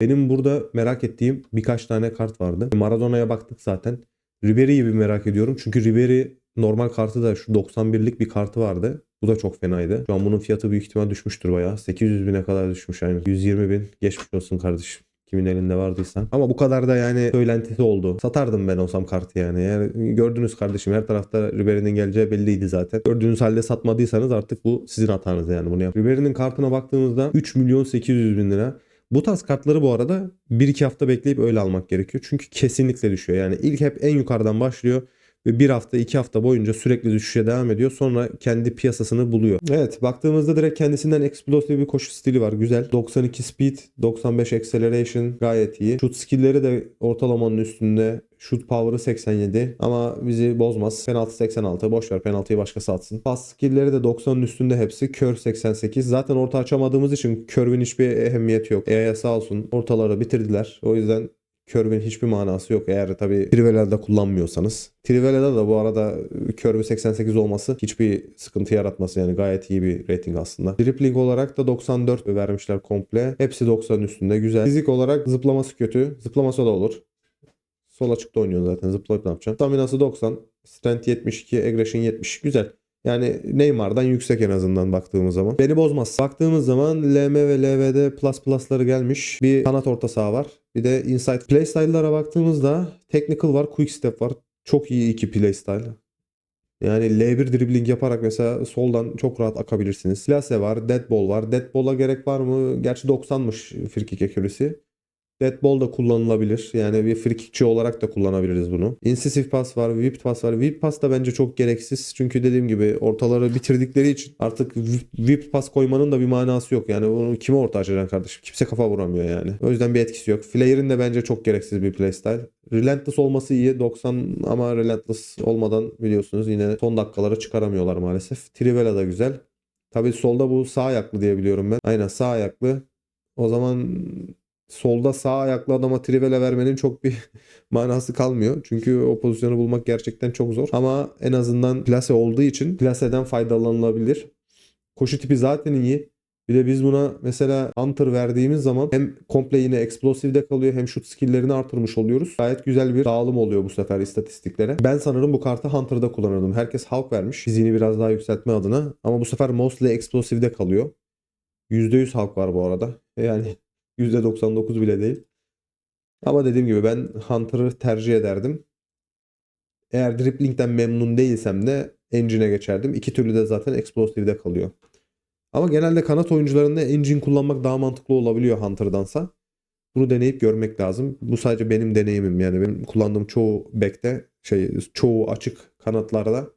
Benim burada merak ettiğim birkaç tane kart vardı. Maradona'ya baktık zaten. Ribery'i bir merak ediyorum. Çünkü Ribery normal kartı da şu 91'lik bir kartı vardı. Bu da çok fenaydı. Şu an bunun fiyatı büyük ihtimal düşmüştür bayağı. 800 bine kadar düşmüş yani. 120 bin. Geçmiş olsun kardeşim. Kimin elinde vardıysan. Ama bu kadar da yani söylentisi oldu. Satardım ben olsam kartı yani. Yani gördünüz kardeşim her tarafta Ribery'nin geleceği belliydi zaten. Gördüğünüz halde satmadıysanız artık bu sizin hatanız yani bunu yap. Ribery'nin kartına baktığımızda 3 milyon 800 bin lira. Bu tarz kartları bu arada 1-2 hafta bekleyip öyle almak gerekiyor. Çünkü kesinlikle düşüyor. Yani ilk hep en yukarıdan başlıyor ve bir hafta iki hafta boyunca sürekli düşüşe devam ediyor. Sonra kendi piyasasını buluyor. Evet baktığımızda direkt kendisinden explosive bir koşu stili var. Güzel. 92 speed, 95 acceleration gayet iyi. Shoot skill'leri de ortalamanın üstünde. Shoot power'ı 87 ama bizi bozmaz. Penaltı 86. Boş ver penaltıyı başkası atsın. Pas skill'leri de 90'ın üstünde hepsi. Kör 88. Zaten orta açamadığımız için Curve'in hiçbir ehemmiyeti yok. EA'ya sağ olsun ortaları bitirdiler. O yüzden Curve'in hiçbir manası yok eğer tabi Trivela'da kullanmıyorsanız. Trivela'da da bu arada Curve 88 olması hiçbir sıkıntı yaratması yani gayet iyi bir rating aslında. Dribbling olarak da 94 vermişler komple. Hepsi 90'ın üstünde güzel. Fizik olarak zıplaması kötü. Zıplaması da olur. Sol açıkta oynuyor zaten zıplayıp ne yapacaksın? Staminası 90. Strength 72. Aggression 70. Güzel. Yani Neymar'dan yüksek en azından baktığımız zaman. Beni bozmaz. Baktığımız zaman LM ve LV'de plus plus'ları gelmiş. Bir kanat orta saha var. Bir de inside playstyle'lara baktığımızda technical var, quick step var. Çok iyi iki playstyle. Yani L1 dribbling yaparak mesela soldan çok rahat akabilirsiniz. Plase var, dead ball var. Dead ball'a gerek var mı? Gerçi 90'mış free kick accuracy. Dead ball da kullanılabilir. Yani bir free kickçi olarak da kullanabiliriz bunu. Incisive pass var, whip pass var. Whip pass da bence çok gereksiz. Çünkü dediğim gibi ortaları bitirdikleri için artık whip pass koymanın da bir manası yok. Yani bunu kime orta açacaksın kardeşim? Kimse kafa vuramıyor yani. O yüzden bir etkisi yok. Flair'in de bence çok gereksiz bir playstyle. Relentless olması iyi. 90 ama Relentless olmadan biliyorsunuz yine son dakikalara çıkaramıyorlar maalesef. Trivela da güzel. Tabii solda bu sağ ayaklı diye biliyorum ben. Aynen sağ ayaklı. O zaman solda sağ ayaklı adama trivela vermenin çok bir manası kalmıyor. Çünkü o pozisyonu bulmak gerçekten çok zor. Ama en azından plase olduğu için plaseden faydalanılabilir. Koşu tipi zaten iyi. Bir de biz buna mesela Hunter verdiğimiz zaman hem komple yine explosive'de kalıyor hem shoot skill'lerini artırmış oluyoruz. Gayet güzel bir dağılım oluyor bu sefer istatistiklere. Ben sanırım bu kartı Hunter'da kullanırdım. Herkes Hulk vermiş fiziğini biraz daha yükseltme adına. Ama bu sefer mostly explosive'de kalıyor. %100 Hulk var bu arada. Yani %99 bile değil. Ama dediğim gibi ben Hunter'ı tercih ederdim. Eğer dribbling'den memnun değilsem de Engine'e geçerdim. İki türlü de zaten Explosive'de kalıyor. Ama genelde kanat oyuncularında Engine kullanmak daha mantıklı olabiliyor Hunter'dansa. Bunu deneyip görmek lazım. Bu sadece benim deneyimim yani benim kullandığım çoğu back'te şey çoğu açık kanatlarda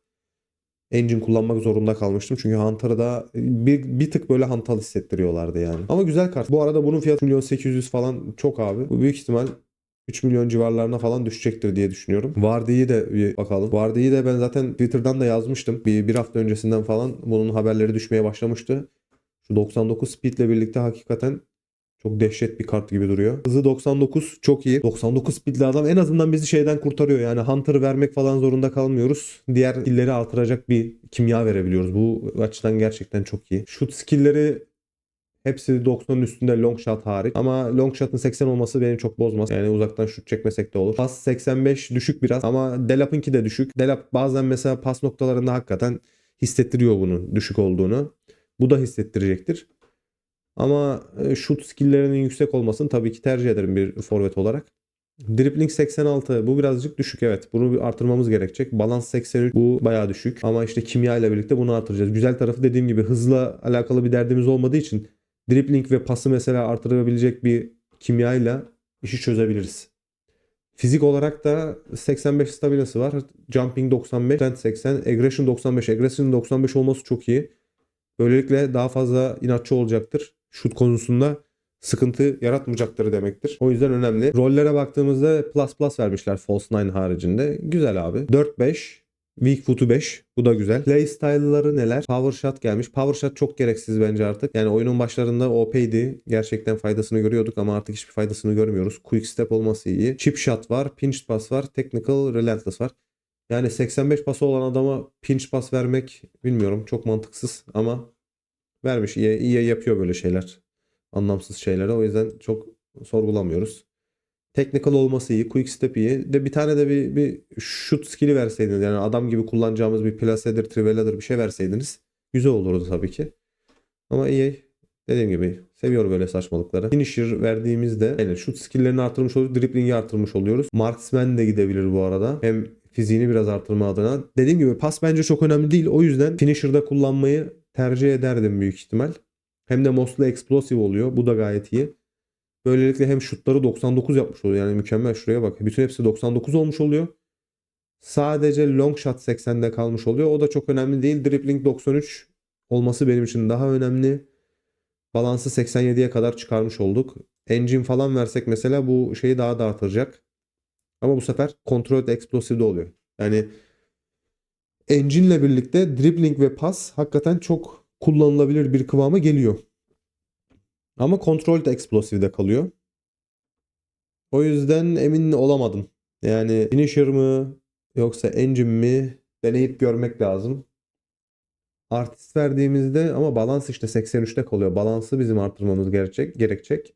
engine kullanmak zorunda kalmıştım. Çünkü Hunter'da bir, bir tık böyle hantal hissettiriyorlardı yani. Ama güzel kart. Bu arada bunun fiyatı 1 milyon 800 falan çok abi. Bu büyük ihtimal 3 milyon civarlarına falan düşecektir diye düşünüyorum. Vardy'yi de bir bakalım. Vardy'yi de ben zaten Twitter'dan da yazmıştım. Bir, bir hafta öncesinden falan bunun haberleri düşmeye başlamıştı. Şu 99 speed ile birlikte hakikaten çok dehşet bir kart gibi duruyor. Hızı 99 çok iyi. 99 speedli adam en azından bizi şeyden kurtarıyor. Yani Hunter vermek falan zorunda kalmıyoruz. Diğer skill'leri artıracak bir kimya verebiliyoruz. Bu açıdan gerçekten çok iyi. Shoot skill'leri hepsi 90'ın üstünde long shot hariç. Ama long shot'ın 80 olması beni çok bozmaz. Yani uzaktan şut çekmesek de olur. Pas 85 düşük biraz ama Delap'ınki de düşük. Delap bazen mesela pas noktalarında hakikaten hissettiriyor bunun düşük olduğunu. Bu da hissettirecektir. Ama e, şut skill'lerinin yüksek olmasını tabii ki tercih ederim bir forvet olarak. Dribbling 86 bu birazcık düşük evet. Bunu bir artırmamız gerekecek. Balans 83 bu bayağı düşük. Ama işte kimya ile birlikte bunu artıracağız. Güzel tarafı dediğim gibi hızla alakalı bir derdimiz olmadığı için dribbling ve pası mesela artırabilecek bir kimya ile işi çözebiliriz. Fizik olarak da 85 stabiliyası var. Jumping 95, strength 80, aggression 95. Aggression 95 olması çok iyi. Böylelikle daha fazla inatçı olacaktır. Şut konusunda sıkıntı yaratmayacaktır demektir. O yüzden önemli. Rollere baktığımızda plus plus vermişler False 9 haricinde. Güzel abi. 4-5. Weak foot'u 5. Bu da güzel. Play style'ları neler? Power shot gelmiş. Power shot çok gereksiz bence artık. Yani oyunun başlarında OP'ydi. Gerçekten faydasını görüyorduk ama artık hiçbir faydasını görmüyoruz. Quick step olması iyi. Chip shot var. Pinch pass var. Technical relentless var. Yani 85 pası olan adama pinch pas vermek bilmiyorum çok mantıksız ama vermiş. İyi, iyi yapıyor böyle şeyler. Anlamsız şeyleri. O yüzden çok sorgulamıyoruz. Technical olması iyi. Quick step iyi. De bir tane de bir, bir shoot skill'i verseydiniz. Yani adam gibi kullanacağımız bir plase'dir, triveladır bir şey verseydiniz. Güzel olurdu tabii ki. Ama EA dediğim gibi seviyor böyle saçmalıkları. Finisher verdiğimizde yani shoot skill'lerini artırmış oluyoruz. Dribbling'i artırmış oluyoruz. Marksman de gidebilir bu arada. Hem fiziğini biraz artırma adına. Dediğim gibi pas bence çok önemli değil. O yüzden finisher'da kullanmayı tercih ederdim büyük ihtimal. Hem de mostly explosive oluyor. Bu da gayet iyi. Böylelikle hem şutları 99 yapmış oluyor. Yani mükemmel şuraya bak. Bütün hepsi 99 olmuş oluyor. Sadece long shot 80'de kalmış oluyor. O da çok önemli değil. Dribbling 93 olması benim için daha önemli. Balansı 87'ye kadar çıkarmış olduk. Engine falan versek mesela bu şeyi daha da artıracak. Ama bu sefer controlled explosive'de oluyor. Yani engine'le birlikte dribbling ve pas hakikaten çok kullanılabilir bir kıvama geliyor. Ama controlled explosive'de kalıyor. O yüzden emin olamadım. Yani finisher mı yoksa engine mi deneyip görmek lazım. Artist verdiğimizde ama balans işte 83'te kalıyor. Balansı bizim artırmamız gerekecek. gerekecek.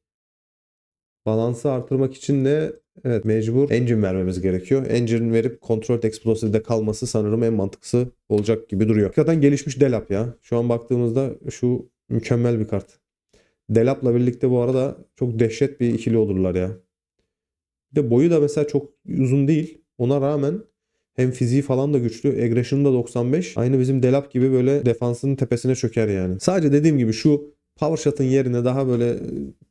Balansı artırmak için de evet mecbur engine vermemiz gerekiyor. Engine verip Controlled Explosive'de kalması sanırım en mantıklısı olacak gibi duruyor. Hakikaten gelişmiş Delap ya. Şu an baktığımızda şu mükemmel bir kart. Delap'la birlikte bu arada çok dehşet bir ikili olurlar ya. Bir de boyu da mesela çok uzun değil. Ona rağmen hem fiziği falan da güçlü. Aggression'ı da 95. Aynı bizim Delap gibi böyle defansının tepesine çöker yani. Sadece dediğim gibi şu Power Shot'ın yerine daha böyle e,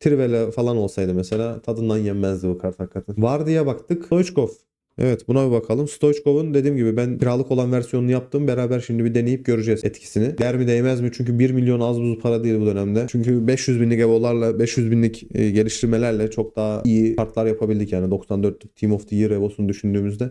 Trivela falan olsaydı mesela tadından yenmezdi bu kart hakikaten. Vardya'ya baktık. Stoichkov. Evet buna bir bakalım. Stoichkov'un dediğim gibi ben kiralık olan versiyonunu yaptım. Beraber şimdi bir deneyip göreceğiz etkisini. Değer mi değmez mi? Çünkü 1 milyon az buz para değil bu dönemde. Çünkü 500 binlik evolarla 500 binlik e, geliştirmelerle çok daha iyi kartlar yapabildik yani. 94 Team of the Year evosunu düşündüğümüzde.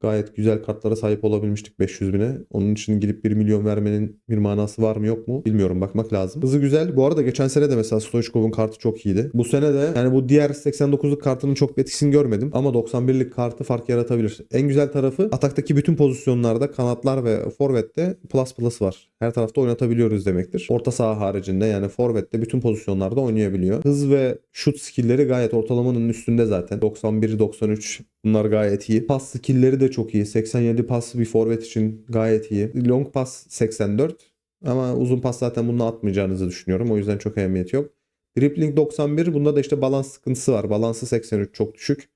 Gayet güzel kartlara sahip olabilmiştik 500 bine. Onun için gidip 1 milyon vermenin bir manası var mı yok mu bilmiyorum bakmak lazım. Hızı güzel. Bu arada geçen sene de mesela Stoichkov'un kartı çok iyiydi. Bu sene de yani bu diğer 89'luk kartının çok bir etkisini görmedim. Ama 91'lik kartı fark yaratabilir. En güzel tarafı ataktaki bütün pozisyonlarda kanatlar ve forvette plus plus var. Her tarafta oynatabiliyoruz demektir. Orta saha haricinde yani forvette bütün pozisyonlarda oynayabiliyor. Hız ve şut skillleri gayet ortalamanın üstünde zaten. 91-93 bunlar gayet iyi. Pas skillleri de çok iyi. 87 pas bir forvet için gayet iyi. Long pas 84 ama uzun pas zaten bunu atmayacağınızı düşünüyorum. O yüzden çok ehemmiyeti yok. Dribbling 91 bunda da işte balans sıkıntısı var. Balansı 83 çok düşük.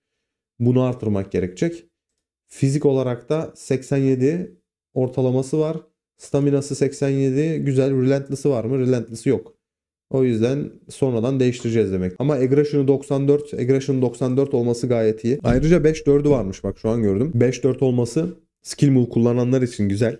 Bunu artırmak gerekecek. Fizik olarak da 87 ortalaması var. Staminası 87 güzel. Relentless'ı var mı? Relentless'ı yok. O yüzden sonradan değiştireceğiz demek. Ama Aggression'ı 94, Aggression 94 olması gayet iyi. Ayrıca 5-4'ü varmış bak şu an gördüm. 5-4 olması skill move kullananlar için güzel.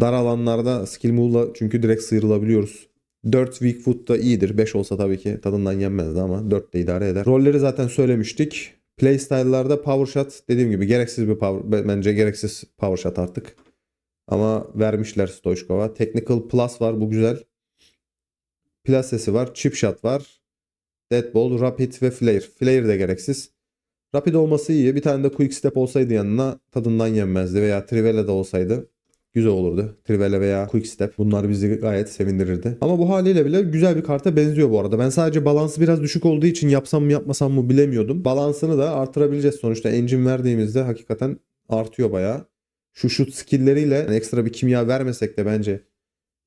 Dar alanlarda skill move'la çünkü direkt sıyrılabiliyoruz. 4 weak foot da iyidir. 5 olsa tabii ki tadından yenmezdi ama 4 de idare eder. Rolleri zaten söylemiştik. Playstyle'larda power shot dediğim gibi gereksiz bir power, bence gereksiz power shot artık. Ama vermişler Stoichkov'a. Technical Plus var bu güzel. Plasesi var. Chip Shot var. Deadball, Rapid ve Flare. Flare de gereksiz. Rapid olması iyi. Bir tane de Quick Step olsaydı yanına tadından yenmezdi. Veya Trivela da olsaydı güzel olurdu. Trivela veya Quick Step. Bunlar bizi gayet sevindirirdi. Ama bu haliyle bile güzel bir karta benziyor bu arada. Ben sadece balansı biraz düşük olduğu için yapsam mı yapmasam mı bilemiyordum. Balansını da artırabileceğiz sonuçta. Engine verdiğimizde hakikaten artıyor bayağı. Şu şut skill'leriyle yani ekstra bir kimya vermesek de bence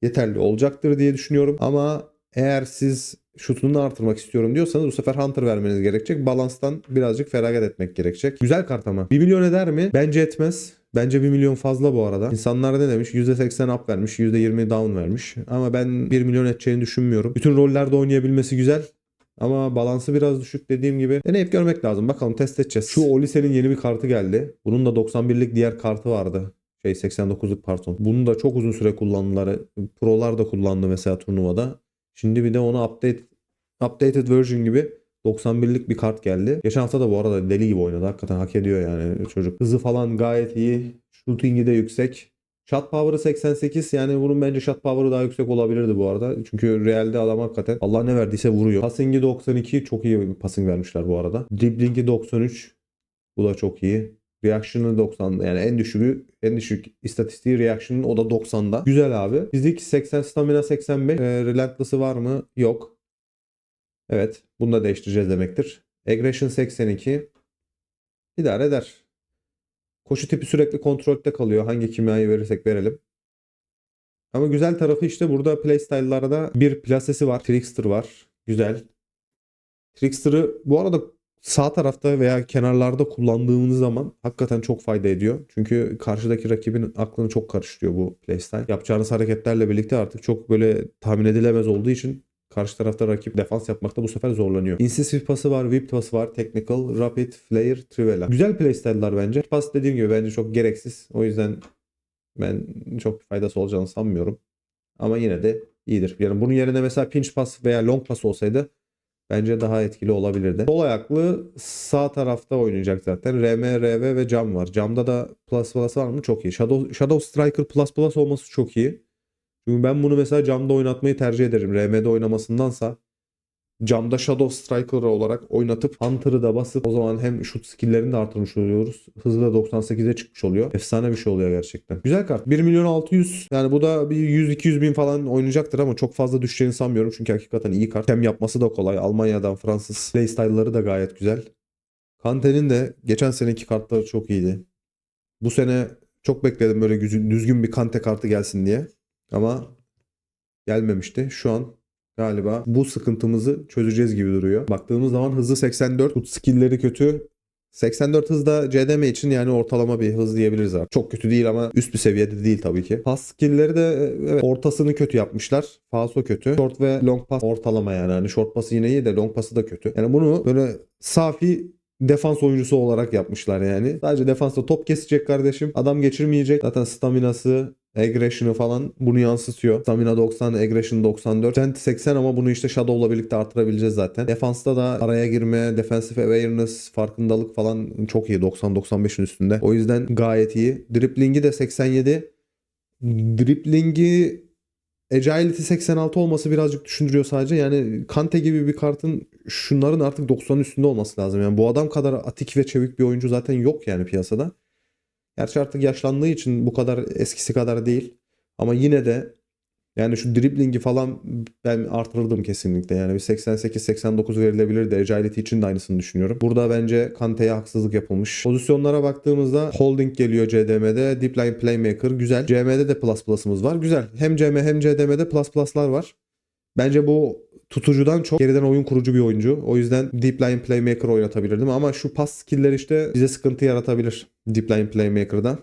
yeterli olacaktır diye düşünüyorum. Ama eğer siz şutunu artırmak istiyorum diyorsanız bu sefer Hunter vermeniz gerekecek. Balanstan birazcık feragat etmek gerekecek. Güzel kart ama. 1 milyon eder mi? Bence etmez. Bence 1 milyon fazla bu arada. İnsanlar ne demiş? %80 up vermiş, %20 down vermiş. Ama ben 1 milyon edeceğini düşünmüyorum. Bütün rollerde oynayabilmesi güzel. Ama balansı biraz düşük dediğim gibi. Deneyip görmek lazım. Bakalım test edeceğiz. Şu Olise'nin yeni bir kartı geldi. Bunun da 91'lik diğer kartı vardı. Şey 89'luk pardon. Bunu da çok uzun süre kullandılar. Prolar da kullandı mesela turnuvada. Şimdi bir de ona update updated version gibi 91'lik bir kart geldi. Geçen hafta da bu arada deli gibi oynadı. Hakikaten hak ediyor yani çocuk. Hızı falan gayet iyi. Shooting'i de yüksek. Shot power'ı 88 yani bunun bence shot power'ı daha yüksek olabilirdi bu arada. Çünkü realde adam hakikaten Allah ne verdiyse vuruyor. Passing'i 92 çok iyi bir passing vermişler bu arada. Dribbling'i 93 bu da çok iyi. Reaction'ı 90 yani en düşüğü en düşük istatistiği reaction'ın o da 90'da. Güzel abi. Fizik 80 stamina 85. E, relentless'ı var mı? Yok. Evet. Bunu da değiştireceğiz demektir. Aggression 82. İdare eder. Koşu tipi sürekli kontrolde kalıyor. Hangi kimyayı verirsek verelim. Ama güzel tarafı işte burada playstyle'larda bir plasesi var. Trickster var. Güzel. Trickster'ı bu arada sağ tarafta veya kenarlarda kullandığınız zaman hakikaten çok fayda ediyor. Çünkü karşıdaki rakibin aklını çok karıştırıyor bu playstyle. Yapacağınız hareketlerle birlikte artık çok böyle tahmin edilemez olduğu için karşı tarafta rakip defans yapmakta bu sefer zorlanıyor. Incisive pası var, whip pası var, technical, rapid, flare, trivela. Güzel playstyle'lar bence. Pas dediğim gibi bence çok gereksiz. O yüzden ben çok faydası olacağını sanmıyorum. Ama yine de iyidir. Yani bunun yerine mesela pinch pass veya long pass olsaydı bence daha etkili olabilirdi. Sol ayaklı sağ tarafta oynayacak zaten. RM, RV ve cam var. Camda da plus plus var mı? Çok iyi. Shadow, Shadow Striker plus plus olması çok iyi. Çünkü ben bunu mesela camda oynatmayı tercih ederim. RM'de oynamasındansa camda Shadow Striker olarak oynatıp Hunter'ı da basıp o zaman hem şut skill'lerini de artırmış oluyoruz. Hızı da 98'e çıkmış oluyor. Efsane bir şey oluyor gerçekten. Güzel kart. 1 milyon 600 yani bu da bir 100-200 bin falan oynayacaktır ama çok fazla düşeceğini sanmıyorum. Çünkü hakikaten iyi kart. Hem yapması da kolay. Almanya'dan Fransız playstyle'ları da gayet güzel. Kante'nin de geçen seneki kartları çok iyiydi. Bu sene çok bekledim böyle düzgün bir Kante kartı gelsin diye. Ama gelmemişti. Şu an galiba bu sıkıntımızı çözeceğiz gibi duruyor. Baktığımız zaman hızı 84, tut skill'leri kötü. 84 hızda CDM için yani ortalama bir hız diyebiliriz artık. Çok kötü değil ama üst bir seviyede değil tabii ki. Pas skill'leri de e, evet ortasını kötü yapmışlar. Faso kötü. Short ve long pass ortalama yani. Hani short pası yine iyi de long pası da kötü. Yani bunu böyle safi defans oyuncusu olarak yapmışlar yani. Sadece defansta top kesecek kardeşim. Adam geçirmeyecek. Zaten staminası, aggression'ı falan bunu yansıtıyor. Stamina 90, aggression 94. Strength 80 ama bunu işte Shadow'la birlikte artırabileceğiz zaten. Defansta da araya girme, defensive awareness, farkındalık falan çok iyi. 90-95'in üstünde. O yüzden gayet iyi. Dripling'i de 87. Dripling'i Agility 86 olması birazcık düşündürüyor sadece. Yani Kante gibi bir kartın şunların artık 90'ın üstünde olması lazım. Yani bu adam kadar atik ve çevik bir oyuncu zaten yok yani piyasada. Gerçi artık yaşlandığı için bu kadar eskisi kadar değil. Ama yine de yani şu driblingi falan ben artırırdım kesinlikle. Yani bir 88-89 verilebilirdi. Agility için de aynısını düşünüyorum. Burada bence Kante'ye haksızlık yapılmış. Pozisyonlara baktığımızda holding geliyor CDM'de. Deep line playmaker güzel. CM'de de plus plus'ımız var. Güzel. Hem CM hem CDM'de plus plus'lar var. Bence bu tutucudan çok geriden oyun kurucu bir oyuncu. O yüzden deep line playmaker oynatabilirdim ama şu pas skill'leri işte bize sıkıntı yaratabilir deep line playmaker'dan.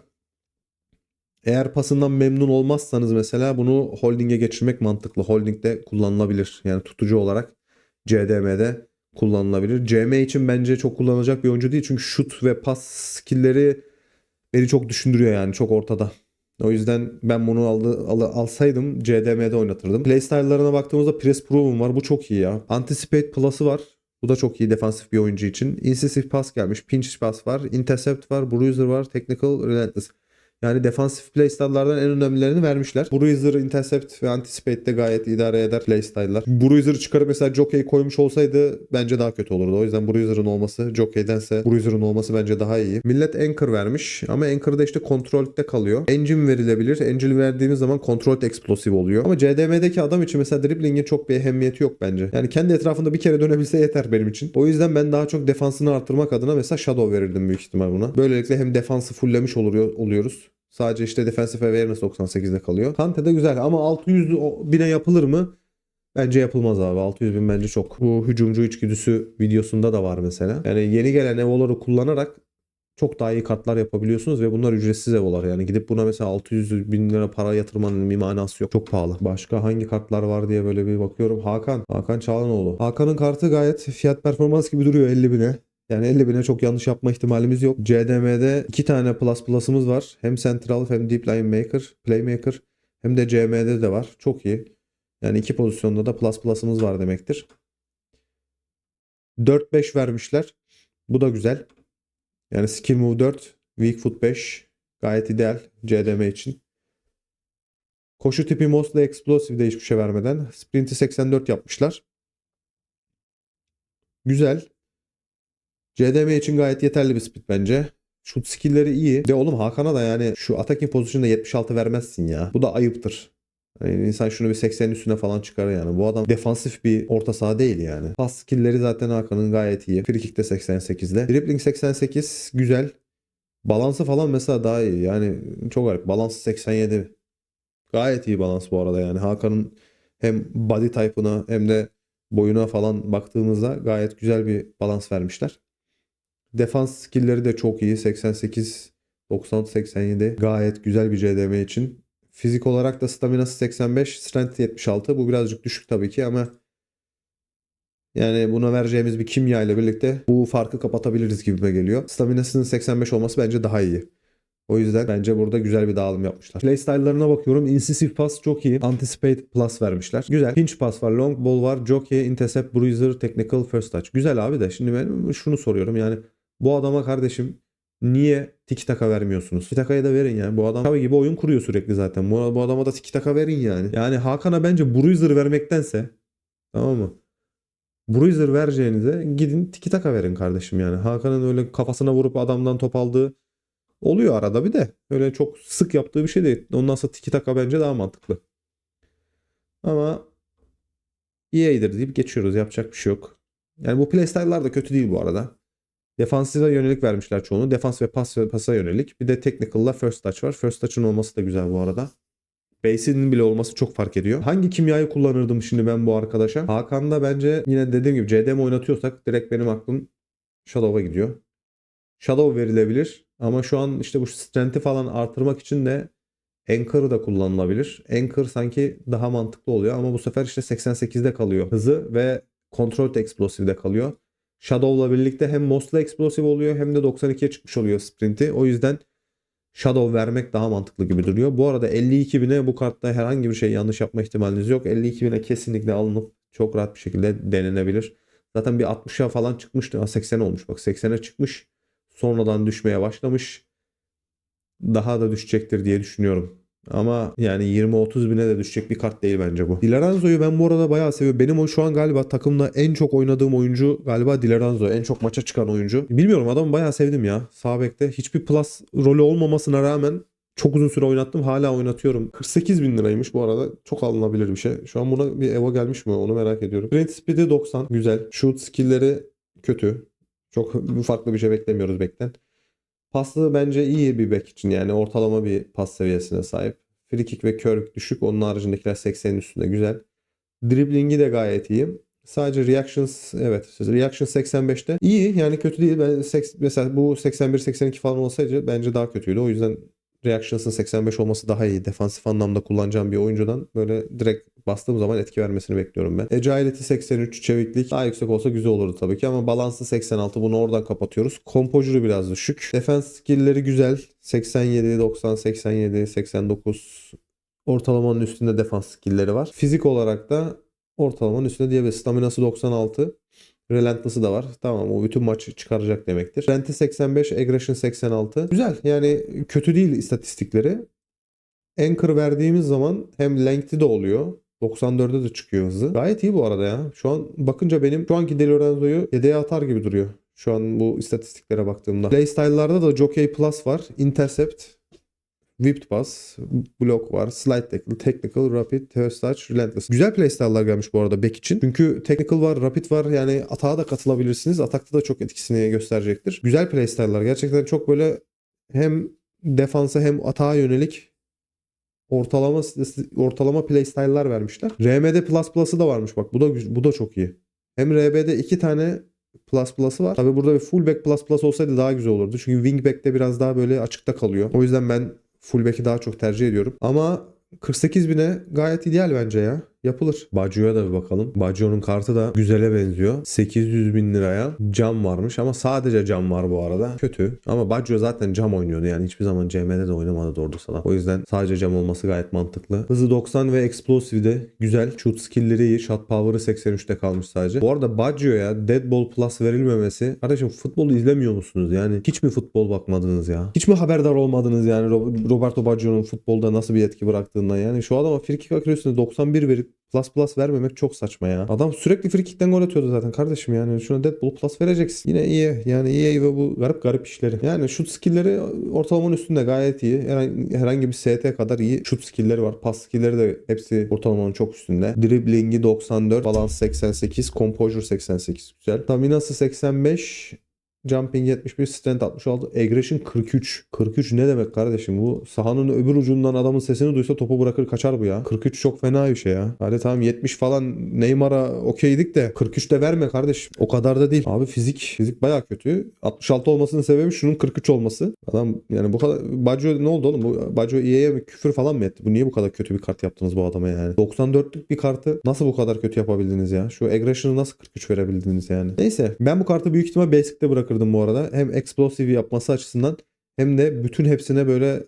Eğer pasından memnun olmazsanız mesela bunu holding'e geçirmek mantıklı. Holding'de kullanılabilir. Yani tutucu olarak CDM'de kullanılabilir. CM için bence çok kullanılacak bir oyuncu değil. Çünkü şut ve pas skill'leri beni çok düşündürüyor yani çok ortada. O yüzden ben bunu aldı, al, alsaydım CDM'de oynatırdım. Playstyle'larına baktığımızda Press Proven var. Bu çok iyi ya. Anticipate Plus'ı var. Bu da çok iyi defansif bir oyuncu için. Incisive Pass gelmiş. Pinch Pass var. Intercept var. Bruiser var. Technical Relentless. Yani defansif playstyle'lardan en önemlilerini vermişler. Bruiser, Intercept ve Anticipate de gayet idare eder playstyle'lar. Bruiser'ı çıkarıp mesela Jockey koymuş olsaydı bence daha kötü olurdu. O yüzden Bruiser'ın olması Jockey'dense Bruiser'ın olması bence daha iyi. Millet Anchor vermiş ama Anchor'da işte kontrolde kalıyor. Engine verilebilir. Engine verdiğimiz zaman Controlled Explosive oluyor. Ama CDM'deki adam için mesela dribbling'in çok bir ehemmiyeti yok bence. Yani kendi etrafında bir kere dönebilse yeter benim için. O yüzden ben daha çok defansını artırmak adına mesela Shadow verirdim büyük ihtimal buna. Böylelikle hem defansı fulllemiş oluyor, oluyoruz. Sadece işte defensive awareness 98'de kalıyor. Kante de güzel ama 600 bine yapılır mı? Bence yapılmaz abi. 600 bin bence çok. Bu hücumcu içgüdüsü videosunda da var mesela. Yani yeni gelen evoları kullanarak çok daha iyi kartlar yapabiliyorsunuz ve bunlar ücretsiz evolar. Yani gidip buna mesela 600 bin lira para yatırmanın bir manası yok. Çok pahalı. Başka hangi kartlar var diye böyle bir bakıyorum. Hakan. Hakan Çağlanoğlu. Hakan'ın kartı gayet fiyat performans gibi duruyor 50 bine. Yani 50 bine çok yanlış yapma ihtimalimiz yok. CDM'de iki tane plus plus'ımız var. Hem Central hem Deep Line Maker, Playmaker hem de CM'de de var. Çok iyi. Yani iki pozisyonda da plus plus'ımız var demektir. 4-5 vermişler. Bu da güzel. Yani Skill Move 4, Weak Foot 5 gayet ideal CDM için. Koşu tipi Mostly Explosive de hiçbir şey vermeden. Sprint'i 84 yapmışlar. Güzel. CDM için gayet yeterli bir speed bence. Şut skill'leri iyi. De oğlum Hakan'a da yani şu attacking pozisyonda 76 vermezsin ya. Bu da ayıptır. Yani insan şunu bir 80'in üstüne falan çıkar yani. Bu adam defansif bir orta saha değil yani. Pas skill'leri zaten Hakan'ın gayet iyi. Free kick'te 88'de. Dribbling 88 güzel. Balansı falan mesela daha iyi. Yani çok garip. Balans 87. Gayet iyi balans bu arada yani. Hakan'ın hem body type'ına hem de boyuna falan baktığımızda gayet güzel bir balans vermişler. Defans skill'leri de çok iyi. 88, 90, 87. Gayet güzel bir CDM için. Fizik olarak da staminası 85, strength 76. Bu birazcık düşük tabii ki ama yani buna vereceğimiz bir kimya ile birlikte bu farkı kapatabiliriz gibime geliyor. Staminasının 85 olması bence daha iyi. O yüzden bence burada güzel bir dağılım yapmışlar. Playstyle'larına bakıyorum. Incisive pass çok iyi. Anticipate plus vermişler. Güzel. Pinch pass var. Long ball var. Jockey, intercept, bruiser, technical, first touch. Güzel abi de. Şimdi ben şunu soruyorum. Yani bu adama kardeşim niye tiki taka vermiyorsunuz? Tiki takayı da verin yani. Bu adam tabii gibi oyun kuruyor sürekli zaten. Bu, bu adama da tiki taka verin yani. Yani Hakan'a bence bruiser vermektense tamam mı? Bruiser vereceğinize gidin tiki taka verin kardeşim yani. Hakan'ın öyle kafasına vurup adamdan top aldığı oluyor arada bir de. Öyle çok sık yaptığı bir şey değil. Ondan sonra tiki taka bence daha mantıklı. Ama EA'dir deyip geçiyoruz. Yapacak bir şey yok. Yani bu playstyle'lar da kötü değil bu arada. Defansive yönelik vermişler çoğunu. Defans ve pas pasa yönelik. Bir de technical'la first touch var. First touch'ın olması da güzel bu arada. Base'inin bile olması çok fark ediyor. Hangi kimyayı kullanırdım şimdi ben bu arkadaşa? Hakan'da bence yine dediğim gibi CDM oynatıyorsak direkt benim aklım Shadow'a gidiyor. Shadow verilebilir ama şu an işte bu strength'i falan artırmak için de Anchor da kullanılabilir. Anchor sanki daha mantıklı oluyor ama bu sefer işte 88'de kalıyor hızı ve Controlled Explosive'de kalıyor. Shadow'la birlikte hem Mostly Explosive oluyor hem de 92'ye çıkmış oluyor sprinti. O yüzden Shadow vermek daha mantıklı gibi duruyor. Bu arada 52 bine bu kartta herhangi bir şey yanlış yapma ihtimaliniz yok. 52 bine kesinlikle alınıp çok rahat bir şekilde denenebilir. Zaten bir 60'a falan çıkmıştı. Ha, 80 olmuş bak 80'e çıkmış. Sonradan düşmeye başlamış. Daha da düşecektir diye düşünüyorum. Ama yani 20-30 bine de düşecek bir kart değil bence bu. Dilaranzo'yu ben bu arada bayağı seviyorum. Benim o şu an galiba takımda en çok oynadığım oyuncu galiba Dilaranzo. En çok maça çıkan oyuncu. Bilmiyorum adamı bayağı sevdim ya. Sağ bekte. Hiçbir plus rolü olmamasına rağmen çok uzun süre oynattım. Hala oynatıyorum. 48 bin liraymış bu arada. Çok alınabilir bir şey. Şu an buna bir Evo gelmiş mi onu merak ediyorum. Sprint speed'i 90. Güzel. Shoot skill'leri kötü. Çok farklı bir şey beklemiyoruz bekten. Paslı bence iyi bir bek için yani ortalama bir pas seviyesine sahip. Free kick ve curve düşük. Onun haricindekiler 80'in üstünde güzel. Dribblingi de gayet iyi. Sadece reactions evet reaction 85'te iyi yani kötü değil. Ben seks- mesela bu 81 82 falan olsaydı bence daha kötüydü. O yüzden reactions'ın 85 olması daha iyi. Defansif anlamda kullanacağım bir oyuncudan böyle direkt bastığım zaman etki vermesini bekliyorum ben. Agility 83, çeviklik daha yüksek olsa güzel olurdu tabii ki ama balansı 86 bunu oradan kapatıyoruz. Composure'ı biraz düşük. Defense skill'leri güzel. 87, 90, 87, 89 ortalamanın üstünde defans skill'leri var. Fizik olarak da ortalamanın üstünde diyebiliriz. Staminası 96. Relentless'ı da var. Tamam o bütün maçı çıkaracak demektir. Renti 85, Aggression 86. Güzel yani kötü değil istatistikleri. Anchor verdiğimiz zaman hem length'i de oluyor. 94'e de çıkıyor hızı. Gayet iyi bu arada ya. Şu an bakınca benim şu anki Di Lorenzo'yu yedeğe atar gibi duruyor. Şu an bu istatistiklere baktığımda. Playstyle'larda da Jockey Plus var. Intercept, Whipped Pass, Block var, Slide Tackle, Technical, Rapid, First Touch, Relentless. Güzel playstyle'lar gelmiş bu arada back için. Çünkü Technical var, Rapid var. Yani atağa da katılabilirsiniz. Atakta da çok etkisini gösterecektir. Güzel playstyle'lar. Gerçekten çok böyle hem defansa hem atağa yönelik ortalama ortalama playstyle'lar vermişler. RM'de Plus Plus'ı da varmış bak. Bu da bu da çok iyi. Hem RB'de iki tane Plus Plus'ı var. Tabi burada bir fullback Plus Plus olsaydı daha güzel olurdu. Çünkü wingback'te biraz daha böyle açıkta kalıyor. O yüzden ben fullback'i daha çok tercih ediyorum. Ama 48 bine gayet ideal bence ya. Yapılır. Baggio'ya da bir bakalım. Baggio'nun kartı da güzele benziyor. 800 bin liraya cam varmış ama sadece cam var bu arada. Kötü. Ama Baggio zaten cam oynuyordu yani hiçbir zaman CM'de de oynamadı doğru sana. O yüzden sadece cam olması gayet mantıklı. Hızı 90 ve explosive de güzel. Shoot skill'leri iyi. Shot power'ı 83'te kalmış sadece. Bu arada Baggio'ya Dead Ball Plus verilmemesi. Kardeşim futbolu izlemiyor musunuz? Yani hiç mi futbol bakmadınız ya? Hiç mi haberdar olmadınız yani Ro- Roberto Baggio'nun futbolda nasıl bir etki bıraktığından? Yani şu adama free kick accuracy'sinde 91 verip Plus plus vermemek çok saçma ya. Adam sürekli free kick'ten gol atıyordu zaten kardeşim yani. Şuna Deadpool plus vereceksin. Yine iyi. Yani iyi ve bu garip garip işleri. Yani şut skill'leri ortalamanın üstünde gayet iyi. Herhangi, bir ST kadar iyi şut skill'leri var. Pas skill'leri de hepsi ortalamanın çok üstünde. Dribling'i 94, balans 88, composure 88 güzel. Staminası 85, Jumping 71, strength 66, aggression 43. 43 ne demek kardeşim? Bu sahanın öbür ucundan adamın sesini duysa topu bırakır kaçar bu ya. 43 çok fena bir şey ya. Hadi tamam 70 falan Neymar'a okeydik de 43 de verme kardeşim. O kadar da değil. Abi fizik fizik baya kötü. 66 olmasının sebebi şunun 43 olması. Adam yani bu kadar Baggio ne oldu oğlum? Bu Baggio EA'ye mi küfür falan mı etti? Bu niye bu kadar kötü bir kart yaptınız bu adama yani? 94'lük bir kartı nasıl bu kadar kötü yapabildiniz ya? Şu aggression'ı nasıl 43 verebildiniz yani? Neyse ben bu kartı büyük ihtimal basic'te bırakırdım bu arada. Hem explosive yapması açısından hem de bütün hepsine böyle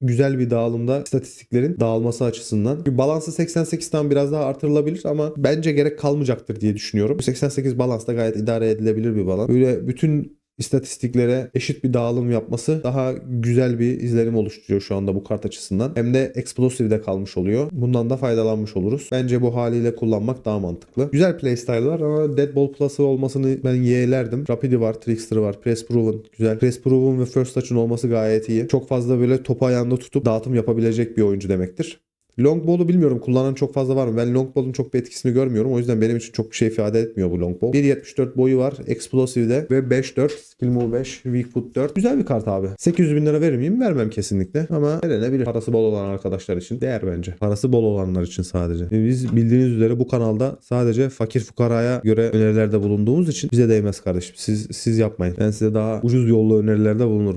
güzel bir dağılımda istatistiklerin dağılması açısından. Bir balansı 88'den biraz daha artırılabilir ama bence gerek kalmayacaktır diye düşünüyorum. Bu 88 balans da gayet idare edilebilir bir balans. Böyle bütün istatistiklere eşit bir dağılım yapması daha güzel bir izlenim oluşturuyor şu anda bu kart açısından. Hem de explosive'de kalmış oluyor. Bundan da faydalanmış oluruz. Bence bu haliyle kullanmak daha mantıklı. Güzel playstyle var ama Deadball Plus'ı olmasını ben yeğlerdim. Rapid'i var, Trickster'ı var, Press Proven güzel. Press Proven ve First Touch'ın olması gayet iyi. Çok fazla böyle topu ayağında tutup dağıtım yapabilecek bir oyuncu demektir. Long ball'u bilmiyorum kullanan çok fazla var mı? Ben long ball'un çok bir etkisini görmüyorum. O yüzden benim için çok bir şey ifade etmiyor bu long ball. 1.74 boyu var. Explosive'de ve 5.4. Skill move 5. Weak foot 4. Güzel bir kart abi. 800 bin lira verir miyim? Vermem kesinlikle. Ama verenebilir. Parası bol olan arkadaşlar için değer bence. Parası bol olanlar için sadece. E, Biz bildiğiniz üzere bu kanalda sadece fakir fukaraya göre önerilerde bulunduğumuz için bize değmez kardeşim. Siz siz yapmayın. Ben size daha ucuz yollu önerilerde bulunurum.